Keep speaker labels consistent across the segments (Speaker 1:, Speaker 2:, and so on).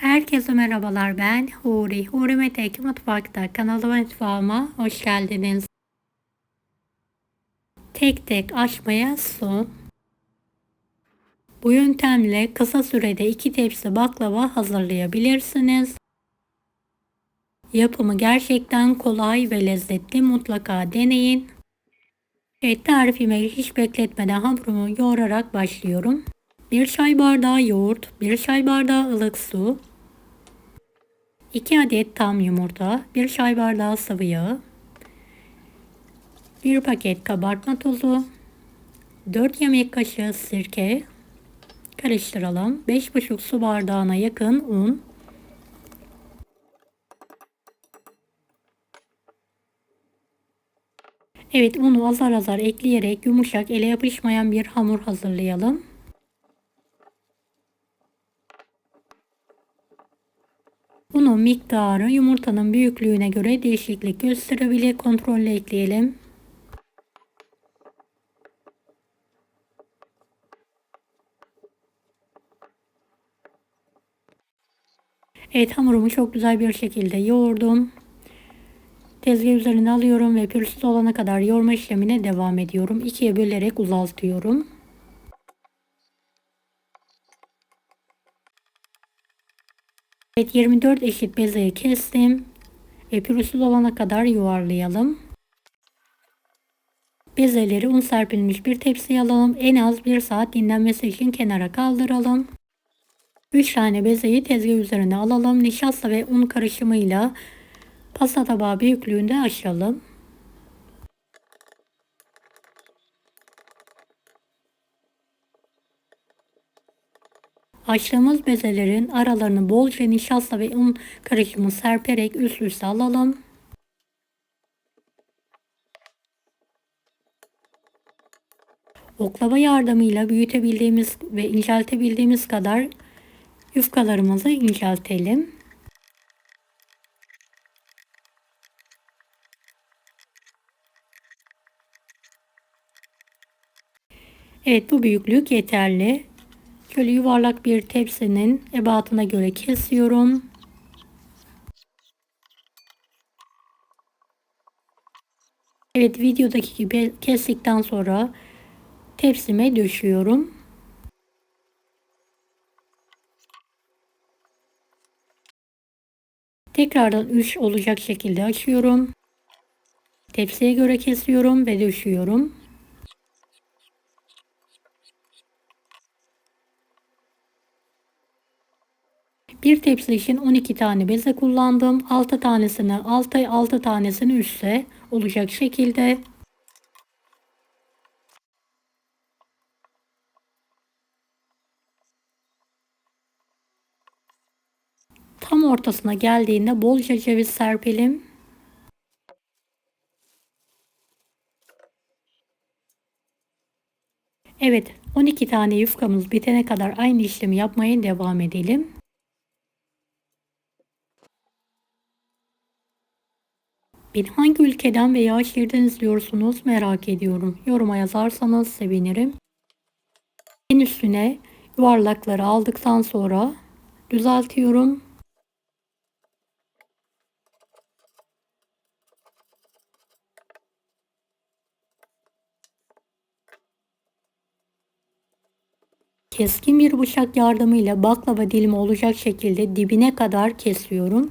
Speaker 1: Herkese merhabalar ben Huri. Huri Metek Mutfak'ta kanalıma mutfağıma hoş geldiniz. Tek tek açmaya su. Bu yöntemle kısa sürede iki tepsi baklava hazırlayabilirsiniz. Yapımı gerçekten kolay ve lezzetli mutlaka deneyin. Evet tarifime hiç bekletmeden hamurumu yoğurarak başlıyorum. 1 çay bardağı yoğurt, 1 çay bardağı ılık su, 2 adet tam yumurta, 1 çay bardağı sıvı yağ, 1 paket kabartma tozu, 4 yemek kaşığı sirke, karıştıralım. 5,5 su bardağına yakın un, Evet unu azar azar ekleyerek yumuşak ele yapışmayan bir hamur hazırlayalım. Miktarı yumurtanın büyüklüğüne göre değişiklik gösterebilir. Kontrolle ekleyelim. Evet hamurumu çok güzel bir şekilde yoğurdum. Tezgah üzerine alıyorum ve pürüzsüz olana kadar yoğurma işlemine devam ediyorum. İkiye bölerek uzaltıyorum. Evet 24 eşit bezeyi kestim. Ve pürüzsüz olana kadar yuvarlayalım. Bezeleri un serpilmiş bir tepsiye alalım. En az 1 saat dinlenmesi için kenara kaldıralım. 3 tane bezeyi tezgah üzerine alalım. Nişasta ve un karışımıyla pasta tabağı büyüklüğünde açalım. Açtığımız bezelerin aralarını bolca nişasta ve un karışımı serperek üst üste alalım. Oklava yardımıyla büyütebildiğimiz ve inceltebildiğimiz kadar yufkalarımızı inceltelim. Evet bu büyüklük yeterli. Şöyle yuvarlak bir tepsinin ebatına göre kesiyorum. Evet videodaki gibi kestikten sonra tepsime döşüyorum. Tekrardan 3 olacak şekilde açıyorum. Tepsiye göre kesiyorum ve döşüyorum. Bir tepsi için 12 tane beze kullandım. 6 tanesini alta 6 tanesini üste olacak şekilde tam ortasına geldiğinde bolca ceviz serpelim. Evet 12 tane yufkamız bitene kadar aynı işlemi yapmaya devam edelim. Beni hangi ülkeden veya şehirden izliyorsunuz merak ediyorum. Yoruma yazarsanız sevinirim. En üstüne yuvarlakları aldıktan sonra düzeltiyorum. Keskin bir bıçak yardımıyla baklava dilimi olacak şekilde dibine kadar kesiyorum.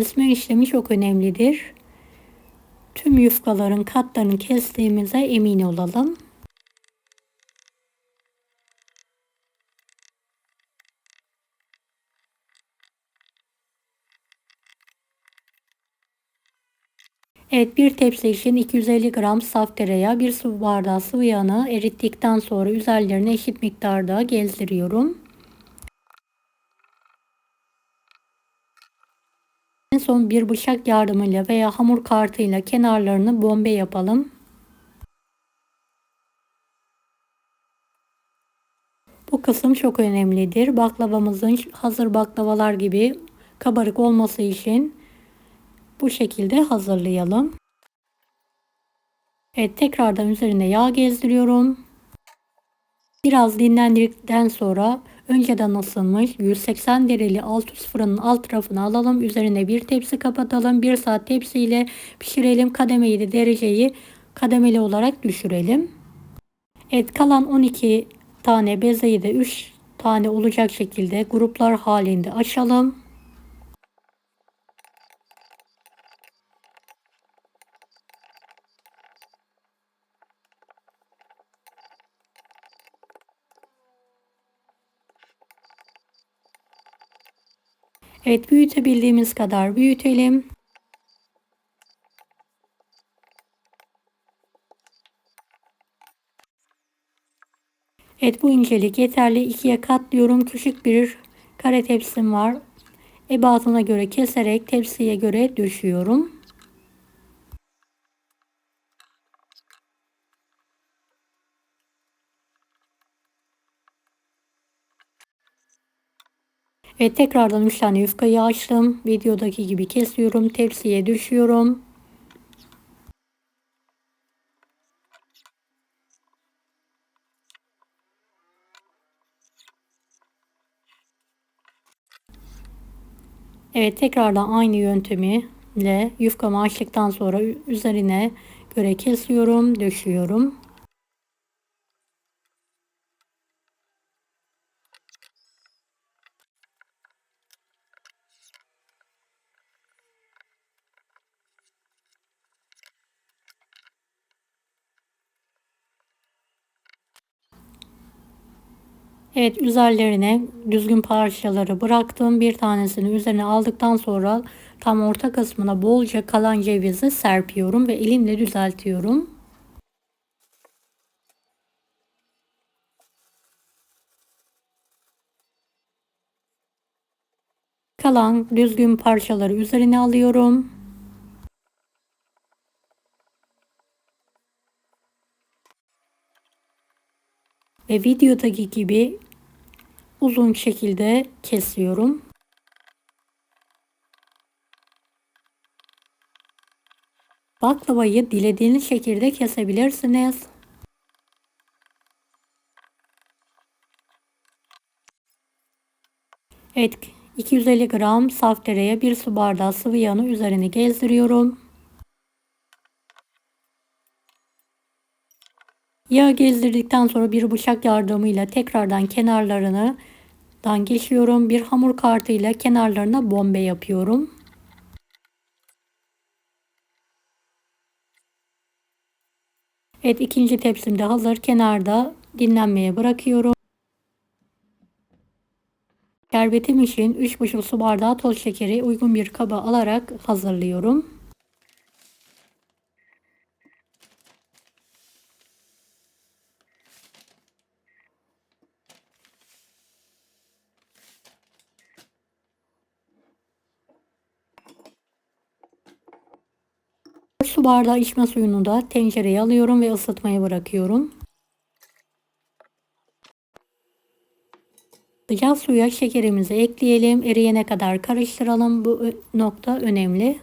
Speaker 1: Kesme işlemi çok önemlidir. Tüm yufkaların katlarını kestiğimize emin olalım. Evet bir tepsi için 250 gram saf tereyağı, bir su bardağı sıvı yağını erittikten sonra üzerlerine eşit miktarda gezdiriyorum. Son bir bıçak yardımıyla veya hamur kartıyla kenarlarını bombe yapalım. Bu kısım çok önemlidir. Baklavamızın hazır baklavalar gibi kabarık olması için bu şekilde hazırlayalım. Evet tekrardan üzerine yağ gezdiriyorum. Biraz dinlendirdikten sonra önceden ısınmış 180 derece alt üst fırının alt tarafını alalım. Üzerine bir tepsi kapatalım. 1 saat tepsiyle pişirelim. Kademeyi de dereceyi kademeli olarak düşürelim. Evet kalan 12 tane bezeyi de 3 tane olacak şekilde gruplar halinde açalım. Evet büyütebildiğimiz kadar büyütelim. Evet bu incelik yeterli. ikiye katlıyorum. Küçük bir kare tepsim var. Ebatına göre keserek tepsiye göre düşüyorum. Ve tekrardan 3 tane yufkayı açtım. Videodaki gibi kesiyorum. Tepsiye düşüyorum. Evet tekrardan aynı yöntemi ile yufkamı açtıktan sonra üzerine göre kesiyorum, döşüyorum. Evet üzerlerine düzgün parçaları bıraktım. Bir tanesini üzerine aldıktan sonra tam orta kısmına bolca kalan cevizi serpiyorum ve elimle düzeltiyorum. Kalan düzgün parçaları üzerine alıyorum. Ve videodaki gibi uzun şekilde kesiyorum. Baklavayı dilediğiniz şekilde kesebilirsiniz. Evet 250 gram saf tereye 1 su bardağı sıvı yağını üzerine gezdiriyorum. Yağ gezdirdikten sonra bir bıçak yardımıyla tekrardan kenarlarını dan geçiyorum. Bir hamur kartıyla kenarlarına bombe yapıyorum. Evet ikinci tepsim de hazır. Kenarda dinlenmeye bırakıyorum. Şerbetim için 3,5 su bardağı toz şekeri uygun bir kaba alarak hazırlıyorum. Su bardağı içme suyunu da tencereye alıyorum ve ısıtmaya bırakıyorum. Sıcak suya şekerimizi ekleyelim. Eriyene kadar karıştıralım. Bu nokta önemli.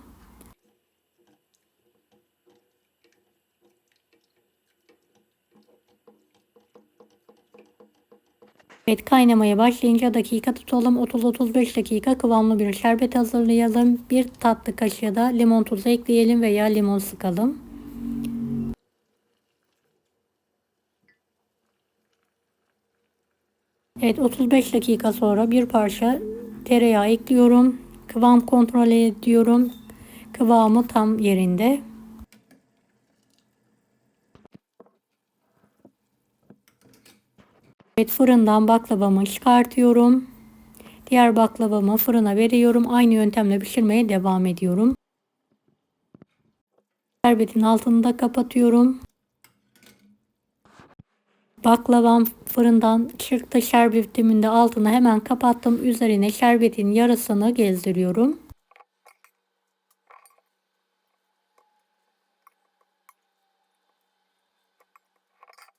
Speaker 1: Evet kaynamaya başlayınca dakika tutalım. 30-35 dakika kıvamlı bir şerbet hazırlayalım. Bir tatlı kaşığı da limon tuzu ekleyelim veya limon sıkalım. Evet 35 dakika sonra bir parça tereyağı ekliyorum. Kıvam kontrol ediyorum. Kıvamı tam yerinde. Evet fırından baklavamı çıkartıyorum. Diğer baklavamı fırına veriyorum. Aynı yöntemle pişirmeye devam ediyorum. Şerbetin altını da kapatıyorum. Baklavam fırından çıktı. Şerbetimin de altını hemen kapattım. Üzerine şerbetin yarısını gezdiriyorum.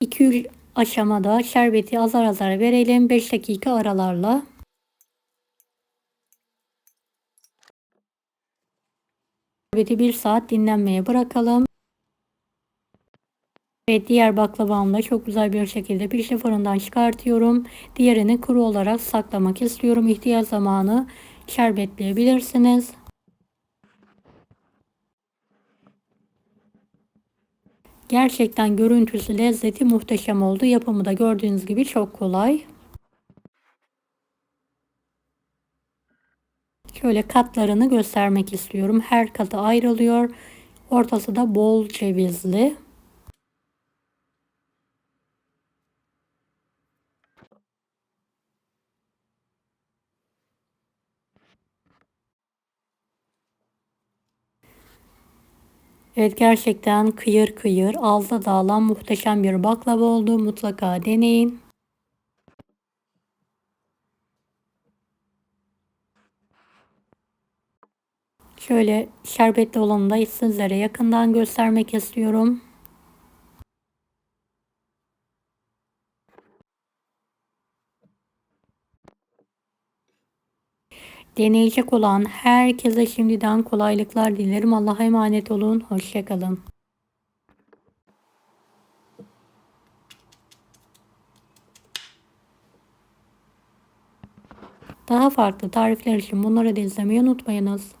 Speaker 1: İki aşamada şerbeti azar azar verelim. 5 dakika aralarla. Şerbeti 1 saat dinlenmeye bırakalım. Ve diğer baklavamı da çok güzel bir şekilde pişti fırından çıkartıyorum. Diğerini kuru olarak saklamak istiyorum. İhtiyaç zamanı şerbetleyebilirsiniz. Gerçekten görüntüsü, lezzeti muhteşem oldu. Yapımı da gördüğünüz gibi çok kolay. Şöyle katlarını göstermek istiyorum. Her katı ayrılıyor. Ortası da bol cevizli. Evet gerçekten kıyır kıyır ağızda dağılan muhteşem bir baklava oldu. Mutlaka deneyin. Şöyle şerbetli olanı da sizlere yakından göstermek istiyorum. Deneyecek olan herkese şimdiden kolaylıklar dilerim. Allah'a emanet olun. Hoşçakalın. Daha farklı tarifler için bunları da izlemeyi unutmayınız.